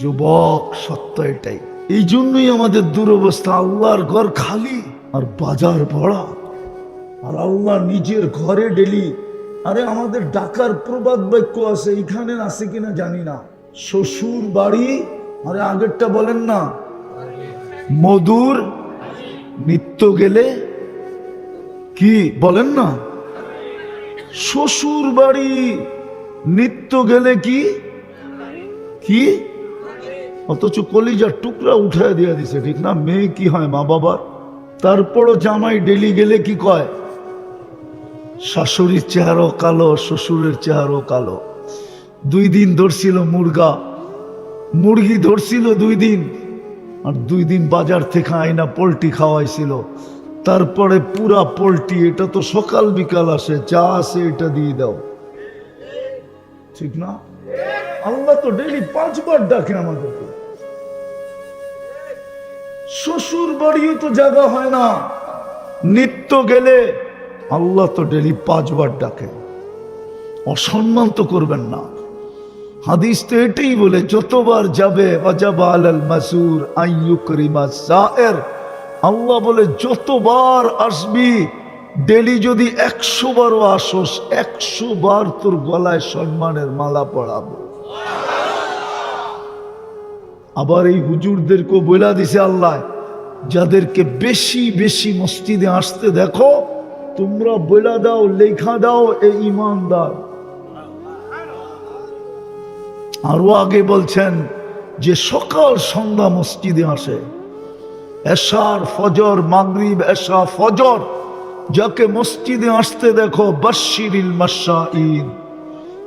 যুবক, সত্য এটাই। এই জন্যই আমাদের দুরবস্থা, আল্লাহর ঘর খালি আর বাজার ভরা। আর আল্লাহ নিজের ঘরে ডেলি, আরে আমাদের ডাকার প্রবাদ বাক্য আছে এখানে আছে কিনা জানি না। শ্বশুর বাড়ি, আরে আগেরটা বলেন না, মধুর নিত্য গেলে কি বলেন না? শ্বশুর বাড়ি নিত্য গেলে কি? কি? অথচ কলিজার টুকরা উঠায় দিয়ে দিছে, ঠিক না? মেয়ে কি হয় মা বাবার? তারপরও জামাই ডেলি গেলে কি কয়? শাশুড়ির চেহারাও কালো, শ্বশুরের চেহারাও কালো। দুই দিন ধরছিল মুরগা। মুরগি ধরছিল দুই দিন। আর দুই দিন বাজার থেকে আইনা পোলট্রি খাওয়াইছিল। তারপরে পুরা পোলট্রি, এটা তো সকাল বিকাল আসে, যা আসে এটা দিয়ে দাও। ঠিক না? আল্লাহ তো ডেলি পাঁচবার ডাকে আমাদেরকে শ্বশুর বাড়িও তো জায়গা হয় না। নিত্য গেলে আল্লাহ তো ডেলি পাঁচবার ডাকে। অসম্মান তো করবেন না। হাদিস তো এটাই বলে, যতবার যাবে মাসুর আল্লাহ বলে, যতবার আসবি, ডেলি যদি একশো বারও আসোস, একশো বার তোর গলায় সম্মানের মালা পড়াবো। আবার এই হুজুরদেরকেও বইলা দিছে আল্লাহ, যাদেরকে বেশি বেশি মসজিদে আসতে দেখো, তোমরা বইলা দাও, লেখা দাও এই ইমানদার। আরও আগে বলছেন যে সকাল সন্ধ্যা মসজিদে আসে, এশার ফজর, মাগরিব, এশা, ফজর, যাকে মসজিদে আসতে দেখো বাশিরিল মাসাইন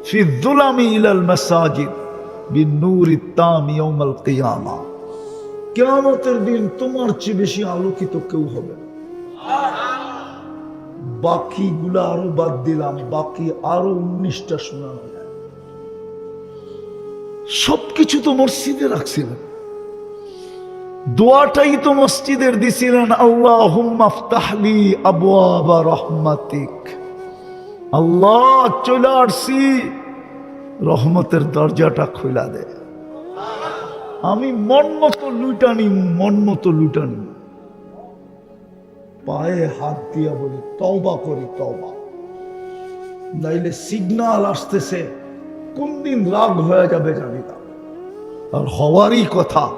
ফি দুলামি ইলাল মাসাজিদ। কিয়ামতের দিন তোমার চেয়ে বেশি আলোকিত কেউ হবে না। বাকিগুলো আরও বাদ দিলাম, বাকি আরও উনিশটা শোনানো সবকিছু তো মসজিদে রাখছিলেন। দোয়াটাই তো মসজিদের দিছিলেন আল্লাহ আফতাহলি আবুয়াবা রহমাতিক। আল্লাহ চলে আসছি। রহমতের দরজাটা খোলা দে। আমি মন মতো লুটানি, মন মতো লুটানি। পায়ে হাত দিয়া বলি, তওবা করি, তওবা। নাইলে সিগনাল আসতেছে, কোন দিন রাগ হয়ে যাবে জানি না। আর হওয়ারই কথা,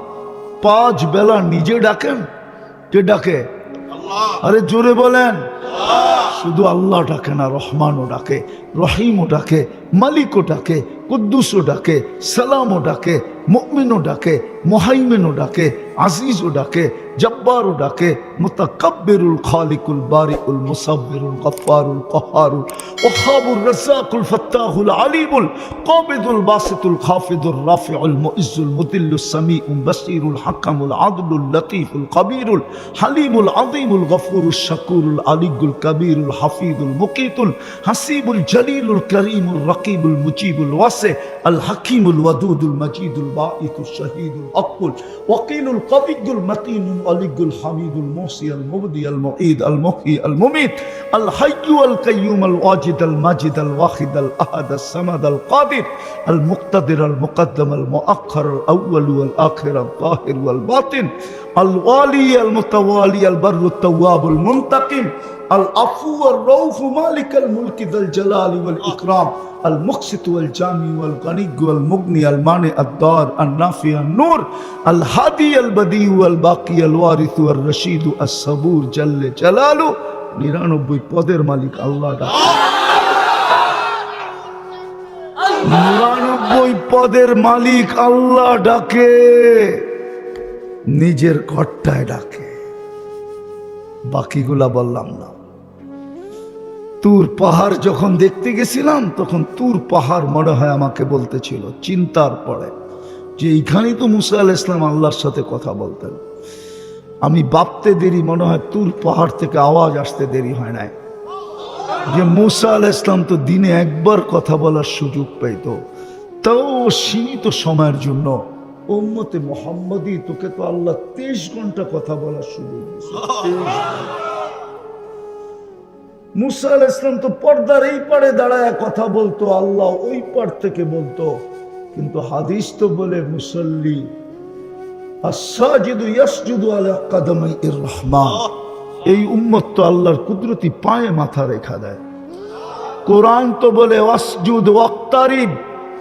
পাঁচ বেলা নিজে ডাকেন, কে ডাকে? আরে জোরে বলেন। শুধু আল্লাহ ডাকে না, রহমানও ডাকে, রহিমও ডাকে, মালিকও ডাকে, কুদ্দুসও ডাকে, সালামও ডাকে, মুমিনও ডাকে, মোহাইমেনও ডাকে, আজিজও ডাকে জব্বারও ডাকে, মুতাকাব্বিরুল খালিকুল বারিকুল মুসাব্বিরুল গফফারুল কহারুল ওহাবুর রাজ্জাকুল ফাত্তাহুল আলিমুল, কাবিদুল বাসিতুল খাফিদুর রাফিউল মুইজ্জুল মুদিল্লুস সামিউল বাসীরুল হাকামুল আদলুল লতীফুল কবিরুল হালিমুল আযীমুল গফুরুশ শাকুরুল আলিগুল কবিরুল হাফিজুল মুকিতুল হাসিবুল জলিলুল করিমুল রকিবুল মুজিবুল ওয়াসি আল হাকিমুল ওয়াদুদুল মজিদুল বাঈতুল শহীদুল আকুল ওয়াকিলুল কবিয়ুল মতিনুল আলিগুল হামিদুল মুসি আল মুবদি আল মুঈদ আল মুহি আল মুমিত আল হাইয়ু আল কাইয়ুম আল ওয়াজিদ আল মাজিদ আল ওয়াহিদ আল আহাদ আল সামাদ আল কাদির আল মুক্তাদির আল মুকদ্দম আল মুআক্ষর আল আউয়াল ওয়াল আখির আল তাহির ওয়াল বাতিন আল ওয়ালি আল মুতাওয়ালি আল বাররু নিরানব্বই পদের মালিক আল্লাহ নিরানব্বই পদের মালিক আল্লাহ ডাকে, নিজের ঘরটায় ডাকে। বাকিগুলা বললাম না। তুর পাহাড় যখন দেখতে গেছিলাম, তখন তুর পাহাড় মনে হয় আমাকে বলতেছিল, চিন্তার পরে। যে এইখানেই তো মুসা আল ইসলাম আল্লাহর সাথে কথা বলতেন। আমি ভাবতে দেরি, মনে হয় তুর পাহাড় থেকে আওয়াজ আসতে দেরি হয় নাই। যে মুসা আল ইসলাম তো দিনে একবার কথা বলার সুযোগ পাইতো। তাও সীমিত সময়ের জন্য ওম্মতে মোহাম্মদী তোকে তো আল্লাহ তেইশ ঘণ্টা কথা বলার সুযোগ দিয়েছে। 23 ঘণ্টা। মুসা আল ইসলাম তো পর্দার এই পারে দাঁড়ায় কথা বলতো, আল্লাহ ওই পার থেকে বলতো। কিন্তু হাদিস তো বলে মুসল্লি এই উম্মত তো আল্লাহর কুদরতি পায়ে মাথা রেখা দেয়। কোরআন তো বলে ওয়াসজুদ ওয়াক্তারিব,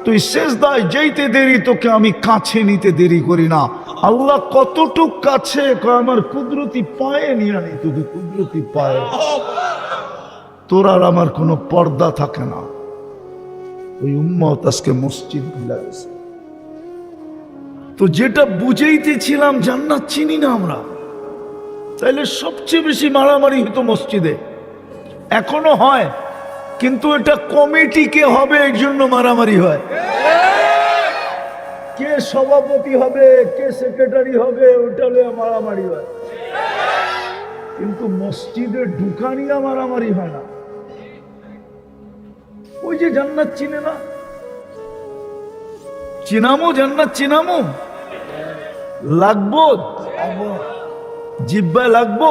তুই শেষদায় যেইতে দেরি তোকে আমি কাছে নিতে দেরি করি না। আল্লাহ কতটুক কাছে আমার কুদরতি পায়ে নিয়ে আনি তোকে কুদরতি পায়ে। তোর আর আমার কোনো পর্দা থাকে না। ওই উম্মত আজকে মসজিদ ভুলে গেছে। তো যেটা বুঝেইতেছিলাম জান্নাত চিনি না আমরা। তাইলে সবচেয়ে বেশি মারামারি হতো মসজিদে। এখনও হয়, কিন্তু এটা কমিটি কে হবে এই জন্য মারামারি হয়। কে সভাপতি হবে, কে সেক্রেটারি হবে, ওটা লইয়া মারামারি হয়। কিন্তু মসজিদে ঢুকানিয়া মারামারি হয় না। ওই যে জান্নাত চিনে না? চিনামো, জান্নাত চিনামো। লাগবো? জিব্বায় লাগবো?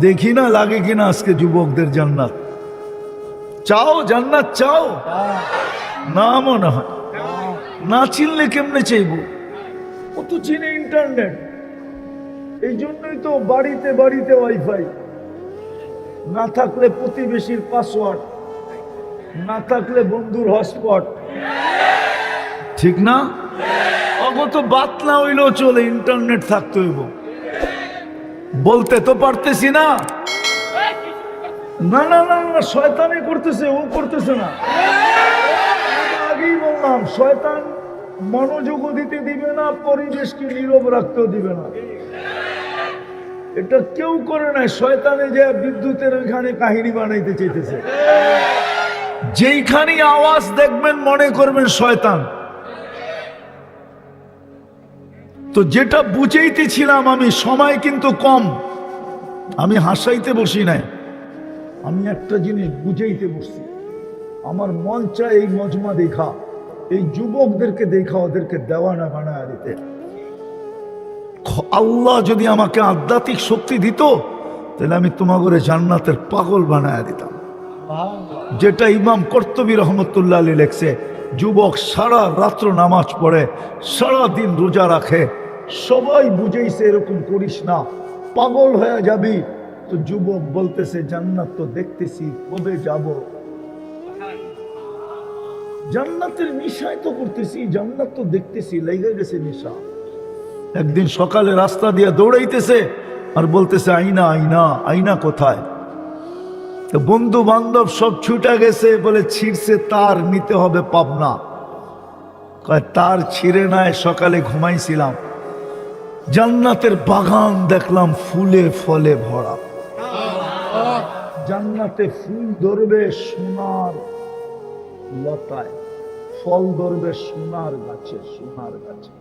দেখি না, লাগে কিনা আজকে যুবকদের জান্নাত। চাও জান্নাত চাও? না মনে হয়। না চিনলে কেমনে চাইব? ও তো চিনে ইন্টারনেট। এই জন্যই তো বাড়িতে বাড়িতে ওয়াইফাই না থাকলে প্রতিবেশীর পাসওয়ার্ড না থাকলে বন্ধুর হটস্পট। ঠিক না? অগত বাত না হইলেও চলে ইন্টারনেট থাকতে হইব। বলতে তো পারতেছি না। না না না না শয়তানি করতেছে, ও করতেছে না। আগেই বললাম, শয়তান মনোযোগও দিতে দিবে না, পরিবেশকে নীরব রাখতেও দিবে না। এটা কেউ করে না শয়তানে যে বিদ্যুতের ওইখানে কাহিনী বানাইতে চাইতেছে। যেইখানে আওয়াজ দেখবেন, মনে করবেন শয়তান। তো যেটা বুঝেইতেছিলাম আমি, সময় কিন্তু কম। আমি হাসাইতে বসি নাই। আমি একটা জিনিস বুঝাইতে বসছি। আমার মন চায় এই মজমা দেখা, এই যুবকদেরকে দেখা, ওদেরকে দেওয়ানা বানায় দিতে। আল্লাহ যদি আমাকে আধ্যাত্মিক শক্তি দিত, তাহলে আমি তোমাগরে জান্নাতের পাগল বানায় দিতাম। যেটা ইমাম কর্তবী রহমতুল্লাহ আলী লেখছে, যুবক সারা রাত্র নামাজ পড়ে, সারা দিন রোজা রাখে। সবাই বুঝেইছে এরকম করিস না, পাগল হয়ে যাবি। তো যুবক বলতেছে, জান্নাত তো দেখতেছি, কবে যাব? জান্নাতের নিশায় তো করতেছি, জান্নাত তো দেখতেছি, লেগে গেছে নিশা। একদিন সকালে রাস্তা দিয়ে দৌড়াইতেছে আর বলতেছে আইনা আইনা আইনা কোথায়? তো বন্ধু বান্ধব সব ছুটে গেছে, বলে ছিঁড়ছে তার, নিতে হবে পাবনা। তার ছিঁড়ে নাই, সকালে ঘুমাইছিলাম। জান্নাতের বাগান দেখলাম ফুলে ফলে ভরা। জান্নাতে ফুল ধরবে সোনার লতায়, ফল ধরবে সোনার গাছে সোনার গাছে।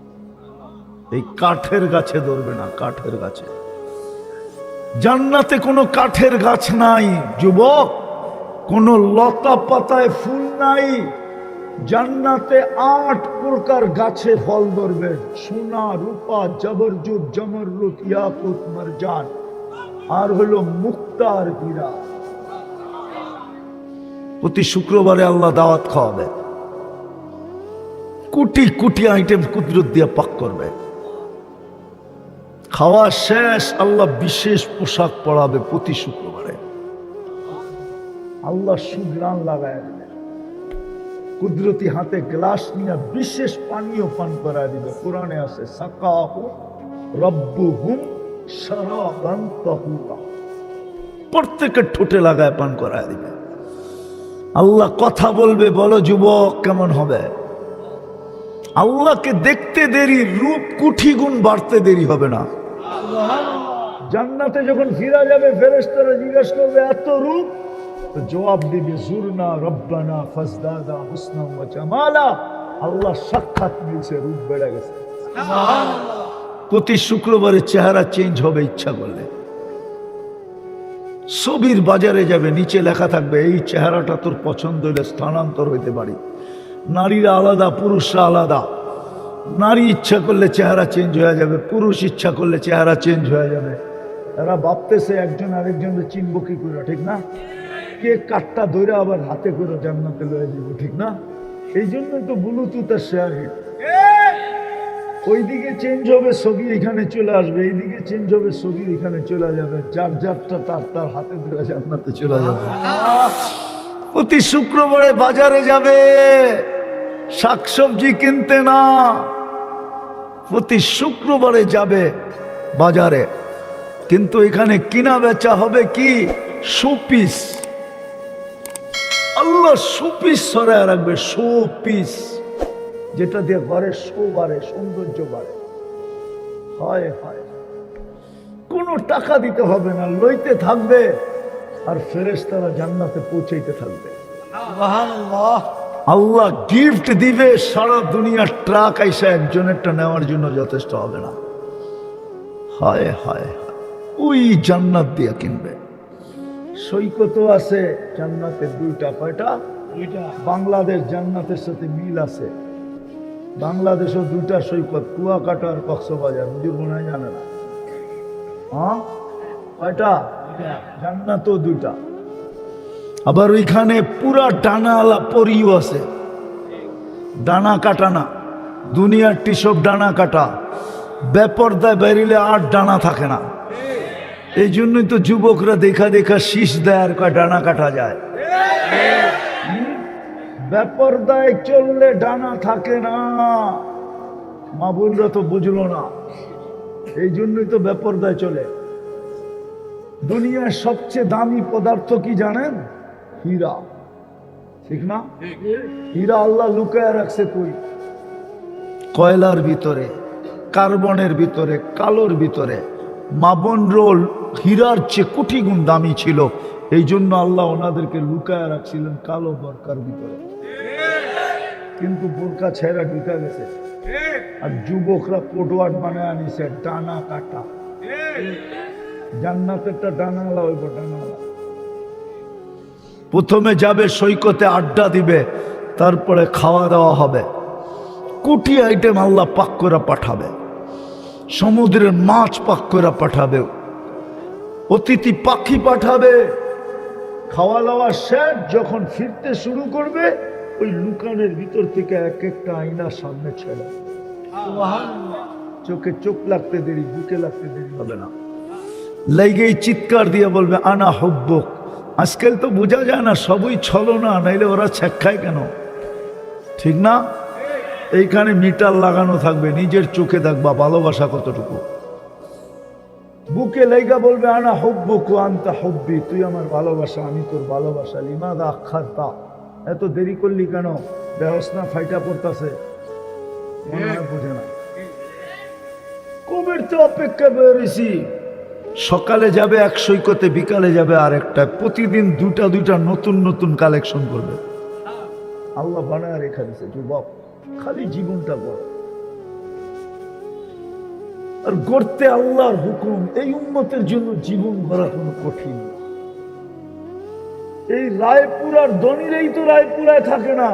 এই কাঠের গাছে ধরবে না, কাঠের গাছে। জান্নাতে কোনো কাঠের গাছ নাই, যুবক। কোনো লতা পাতায় ফুল নাই। জান্নাতে আট প্রকার গাছে ফল ধরবে। সোনা, রূপা জবরজুদ জমরুত ইয়াকুত, মারজান। আর হলো মুক্তার হীরা। প্রতি শুক্রবারে আল্লাহ দাওয়াত খাওয়াবে। কোটি কোটি আইটেম কুদরত দিয়ে পাক করবে। খাওয়া শেষ, আল্লাহ বিশেষ পোশাক পরাবে প্রতি শুক্রবারে। আল্লাহ সুগ্রান লাগায় কুদরতি হাতে গ্লাস নিয়ে বিশেষ পানীয় পান করায় দিবে। কোরআনে আছে, সাকাহ রব্বু হুম প্রত্যেকের ঠোঁটে লাগায় পান করায় দিবে। আল্লাহ কথা বলবে, বলো যুবক কেমন হবে? আল্লাহকে দেখতে দেরি, রূপ কুঠি গুণ বাড়তে দেরি হবে না। জান্নাতে যখন ফিরা যাবে, ফেরেশতারা জিজ্ঞেস করবে, এত রূপ? জবাব দিবে, জুরনা রব্বানা ফজদাদা হুসনা ওয়া জামালা। আল্লাহ সাক্ষাৎ মিলছে রূপ বেড়ে গেছে। প্রতি শুক্রবারে চেহারা চেঞ্জ হবে, ইচ্ছা করলে। ছবির বাজারে যাবে, নিচে লেখা থাকবে, এই চেহারাটা তোর পছন্দ হলে স্থানান্তর হইতে পারি। নারীরা আলাদা, পুরুষরা আলাদা। নারী ইচ্ছা করলে চেহারা চেঞ্জ হয়ে যাবে, পুরুষ ইচ্ছা করলে চেহারা চেঞ্জ হয়ে যাবে। এরা ভাবতেছে একজন আরেকজনকে চিনব কি করে, ঠিক না? কে কাঠটা ধরে আবার হাতে করে জান্নাতে লয়ে যাব, ঠিক না? এই জন্যই তো ব্লুটুথ আর শেয়ার হিট ওইদিকে চেঞ্জ হবে, ছবি এখানে চলে আসবে, এইদিকে চেঞ্জ হবে, ছবি এখানে চলে যাবে, যার যারটা তার তার হাতে ধরে জান্নাতে চলে যাবে। প্রতি শুক্রবারে বাজারে যাবে, শাকসবজি কিনতে না প্রতি শুক্রবারে যাবে বাজারে। কিন্তু এখানে কিনা বেচা হবে কি? সুপিস আল্লাহ সুপিস সরায় রাখবে সুপিস যেটা দিয়ে ঘরে শো বাড়ে, সৌন্দর্য বাড়ে। হয় হয়। কোনো টাকা দিতে হবে না, লইতে থাকবে আর ফেরেশতারা জান্নাতে পৌঁছাইতে থাকবে। আল্লাহ গিফট দিবে, সারা দুনিয়ার ট্রাক আইসা একজনেরটা নেওয়ার জন্য যথেষ্ট হবে না। হায় হায় হায়। ওই জান্নাত দিয়ে কিনবে। সৈকতও আছে, জান্নাতের দুইটা কয়টা? বাংলাদেশ জান্নাতের সাথে মিল আছে। বাংলাদেশও দুইটা সৈকত, কুয়াকাটা আর কক্সবাজার। হুজুর মনে হয় জানে না। হ্যাঁ? কয়টা? জান্নাতও দুইটা। আবার ওইখানে পুরা ডানাওয়ালা পরিও আছে। ডানা কাটা না দুনিয়ার সব ডানা কাটা। বেপরদায় বেরিলে আর ডানা থাকে না। এই জন্যই তো যুবকরা দেখা দেখা শীষ দেয় আর কয় ডানা কাটা যায়। বেপরদায় চললে ডানা থাকে না। মা বোনরা তো বুঝলো না। এই জন্যই তো বেপরদায় চলে। দুনিয়ার সবচেয়ে দামি পদার্থ কি জানেন? হীরা। ঠিক না? হীরা আল্লাহ লুকায় রাখছে কই? কয়লার ভিতরে কার্বনের ভিতরে কালোর ভিতরে। মাবন রোল হীরার চেয়ে কোটি গুণ দামি ছিল। এই জন্য আল্লাহ ওনাদেরকে লুকায় রাখছিলেন কালো বরকার ভিতরে। কিন্তু বোরকা ছেঁড়া ঢুকে গেছে। আর যুবকরা কোটওয়াট বানায় আনিছে ডানা কাটা। জান্নাতেরটা ডানালা হইব ডানালা প্রথমে যাবে সৈকতে আড্ডা দিবে, তারপরে খাওয়া দাওয়া হবে। কোটি আইটেম আল্লাহ পাক করে পাঠাবে। সমুদ্রের মাছ পাক করে পাঠাবে। অতিথি পাখি পাঠাবে। খাওয়া দাওয়া শেষ, যখন ফিরতে শুরু করবে, ওই লুকানের ভিতর থেকে এক একটা আয়নার সামনে ছেড়ে চোখে চোখ লাগতে দেরি, বুকে লাগতে দেরি হবে না। লেগেই চিৎকার দিয়ে বলবে, আনা হব্বক। আজকাল তো বোঝা যায় না, সবই ছলো না, নাইলে ওরা ছেক্কায় কেন? ঠিক না? এইখানে মিটার লাগানো থাকবে, নিজের চোখে দেখবা ভালোবাসা কতটুকু। বুকে লেগা বলবে, আনা হব্বক আনতা হব্বি, তুই আমার ভালোবাসা, আমি তোর ভালোবাসা, লিমাদা আখার তা এত দেরি করলি কেন? ব্যবস্থা ফাইটা পড়তাছে। বোঝে না। কবির তো অপেক্ষা বেরিয়েছি সকালে যাবে এক সৈকতে, বিকালে যাবে আর একটা প্রতিদিন দুটা, দুইটা নতুন নতুন কালেকশন করবে। আল্লাহ বানায় রেখা দিছে, যুবক। খালি জীবনটা বড় আর গড়তে আল্লাহর হুকুম, এই উন্মতের জন্য জীবন গড়া কোনো কঠিন। এই রায়পুরার ধনীরাই তো রায়পুরায় থাকে না।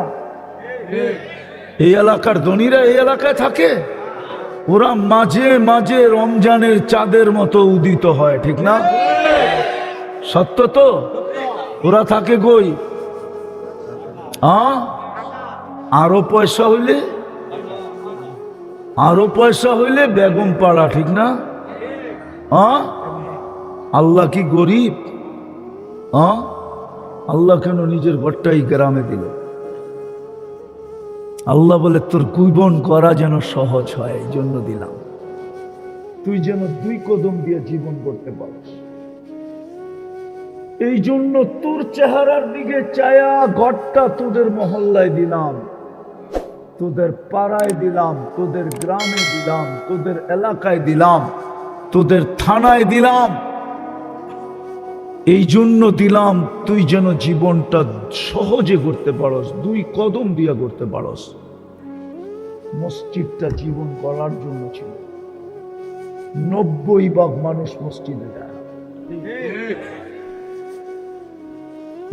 এই এলাকার ধনীরা এই এলাকায় থাকে? ওরা মাঝে মাঝে রমজানের চাঁদের মতো উদিত হয়, ঠিক না? সত্য তো? ওরা থাকে কই? আরও পয়সা হইলে? আরও পয়সা হইলে বেগম পাড়া, ঠিক না? আল্লাহ কি গরিব? আল্লাহ কেন নিজের ঘরটাই গ্রামে দিল আল্লাহ বলে, তোর কুইবন করা যেন সহজ হয় এই জন্য দিলাম। তুই যেন দুই কদম দিয়ে জীবন করতে পারিস। এই জন্য তোর চেহারার দিকে চায়া ঘরটা তোদের মহল্লায় দিলাম, তোদের পাড়ায় দিলাম, তোদের গ্রামে দিলাম, তোদের এলাকায় দিলাম, তোদের থানায় দিলাম। এই জন্য দিলাম, তুই যেন জীবনটা সহজে করতে পারস, দুই কদম দিয়ে করতে পারস। মসজিদটা জীবন গড়ার জন্য ছিল। নব্বই ভাগ মানুষ মসজিদে যায়।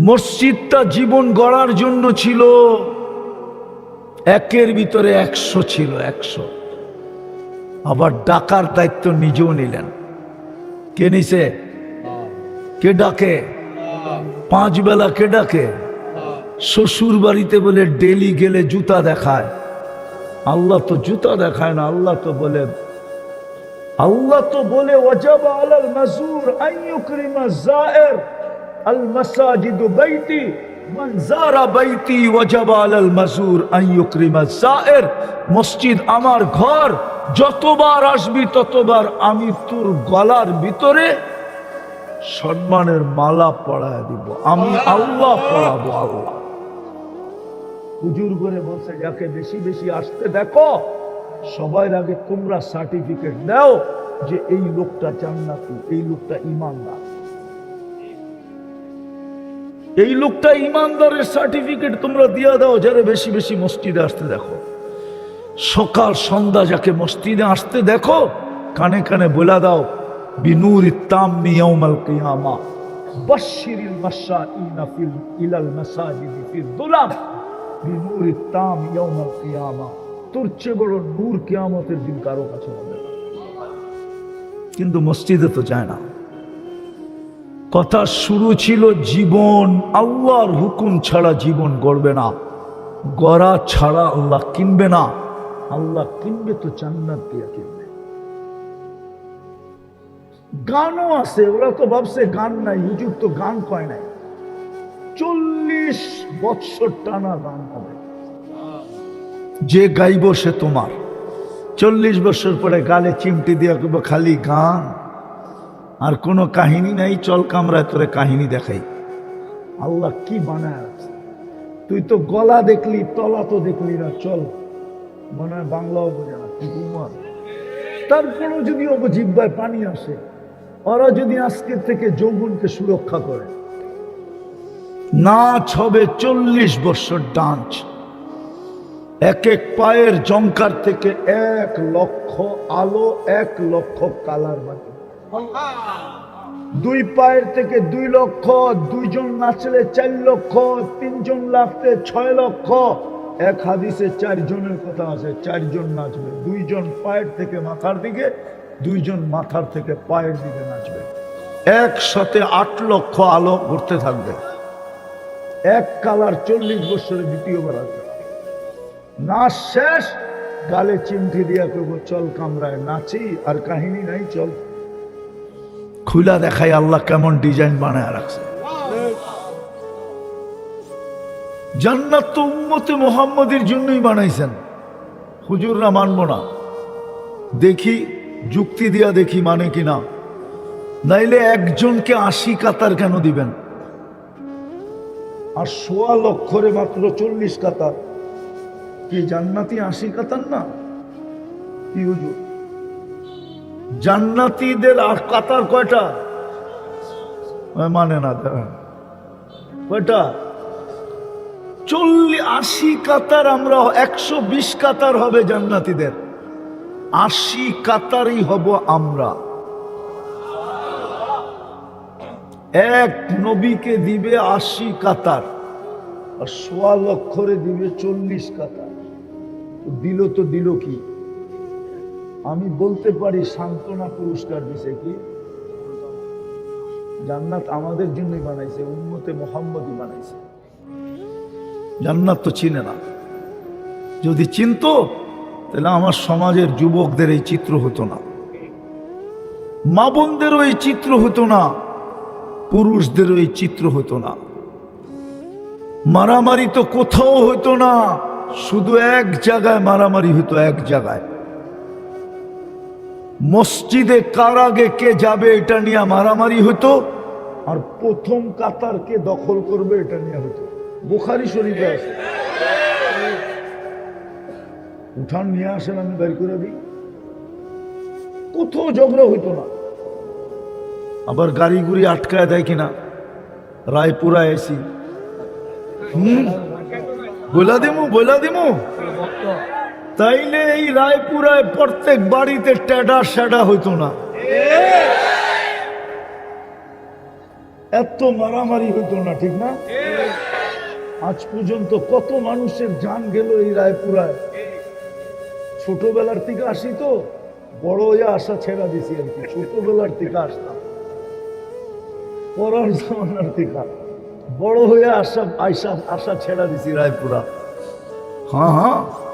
মসজিদটা জীবন গড়ার জন্য ছিল, একের ভিতরে একশো ছিল, একশো। আবার ডাকার দায়িত্ব নিজেও নিলেন। কে নিছে? কে ডাকে? পাঁচ বেলা কে ডাকে? শ্বশুর বাড়িতে বলে ডেলি গেলে জুতা দেখায়। আল্লাহ তো জুতা দেখায় না, আল্লাহ তো বলে, আল্লাহ তো বলে আল মান বাইতি মসজিদ আমার ঘর, যতবার আসবি ততবার আমি তোর গলার ভিতরে সম্মানের মালা পড়ায় দিব। আমি আল্লাহ পড়াবো আল্লাহ। হুজুর করে বলছে, যাকে বেশি বেশি আসতে দেখো, সবার আগে তোমরা সার্টিফিকেট দাও যে এই লোকটা জান্নাতি, এই লোকটা ইমানদার। এই লোকটা ইমানদারের সার্টিফিকেট তোমরা দিয়ে দাও, যারা বেশি বেশি মসজিদে আসতে দেখো। সকাল সন্ধ্যা যাকে মসজিদে আসতে দেখো, কানে কানে বলে দাও বিনুর ইত্তাম ইয়াউমাল কিয়ামা বাশশিরিল মাশাইনা ফিল ইলাল মাসাজিদি ফিল দুলাম বিনুর কিয়ামা তোর চেয়ে বড় নূর দিন কারও কাছে কিন্তু মসজিদে তো যায় না। কথা শুরু ছিল জীবন, আল্লাহর হুকুম ছাড়া জীবন গড়বে না। গড়া ছাড়া আল্লাহ কিনবে না। আল্লাহ কিনবে তো জান্নাত দিয়া কিনবে। গানও আছে, ওরা তো ভাবছে গান নাই হুজুর তো গান কয় নাই। চল্লিশ বৎসর টানা গান হবে। যে গাইব সে তোমার। চল্লিশ বছর পরে গালে চিমটি দিয়া খালি গান। আর কোনো কাহিনী নাই, চল কামরায় তোরে কাহিনী দেখাই। আল্লাহ কি বানায় তুই তো গলা দেখলি, তলা তো দেখলি না, চল। মনে হয় বাংলাও বোঝে না ঘুমার তারপরেও যদি ও জিব্বায় পানি আসে ওরা যদি আজকের থেকে যৌবনকে সুরক্ষা করে নাচ হবে চল্লিশ বছর ডান্স, এক এক পায়ের জঙ্কার থেকে এক লক্ষ আলো, এক লক্ষ কালার বাকি দুই পায়ের থেকে দুই লক্ষ, দুইজন নাচলে চার লক্ষ, তিনজন লাগতে ছয় লক্ষ। এক হাদিসে চারজনের কথা আছে, চারজন নাচবে, দুইজন পায়ের থেকে মাথার দিকে দুইজন মাথার থেকে পায়ের দিকে নাচবে। একসাথে আট লক্ষ আলো ঘুরতে থাকবে। এক কালার চল্লিশ বছরে দ্বিতীয়বার আসবে। নাচ শেষ, গালে চিমটি দিয়া করব চল কামরায় নাচি, আর কাহিনী নাই, চল। খুলা দেখাই আল্লাহ কেমন ডিজাইন বানায় রাখছে। জান্নাত তো উম্মতে মোহাম্মদের জন্যই বানাইছেন। হুজুররা মানব না। দেখি যুক্তি দিয়া দেখি মানে কিনা। নাইলে একজনকে আশি কাতার কেন দিবেন? আর সোয়া লক্ষরে মাত্র চল্লিশ কাতার। কি জান্নাতি আশি কাতার না? কি হুজুর? জান্নাতিদের আর কাতার কয়টা? মানে না। কয়টা? চল্লিশ আশি কাতার আমরা একশো বিশ কাতার হবে জান্নাতিদের। আশি কাতারই হব আমরা। এক নবীকে দিবে আশি কাতার, আর সোয়া লক্ষরে দিবে চল্লিশ কাতার। দিল তো দিল কি? আমি বলতে পারি সান্ত্বনা পুরস্কার দিছে কি? জান্নাত আমাদের জন্যই বানাইছে উন্মতে মোহাম্মদই বানাইছে। জান্নাত তো চিনে না। যদি চিনতো তাহলে আমার সমাজের যুবকদের এই চিত্র হতো না। মা বোনদেরও এই চিত্র হতো না। পুরুষদেরও এই চিত্র হতো না। মারামারি তো কোথাও হতো না। শুধু এক জায়গায় মারামারি হতো, এক জায়গায়। মসজিদে কার আগে কে যাবে এটা নিয়ে মারামারি হতো আর প্রথম কাতার কে দখল করবে এটা নিয়ে হতো। বুখারি শরীফে আছে। উঠান নিয়ে আসেন, আমি বের করে দিই। কোথাও ঝগড়া হইতো না। আবার গাড়ি গুড়ি আটকায় দেয় কিনা? রায়পুরা এসি হুম? দিমু বলা দিমু? তাইলে এই রায়পুরায় প্রত্যেক বাড়িতে ট্যাডা স্যাডা হইতো না। এত মারামারি হইতো না, ঠিক না? আজ পর্যন্ত কত মানুষের জান গেল এই রায়পুরায়। ছোটবেলার থেকে আসি তো, বড় হয়ে আসা ছেড়া দিছি আর কি, ছোটবেলার থেকে আসতাম। পড়ার জামানার থেকে। বড় হয়ে আসা আইসা আসা ছেড়া দিছি রায়পুরা। হ্যাঁ হ্যাঁ।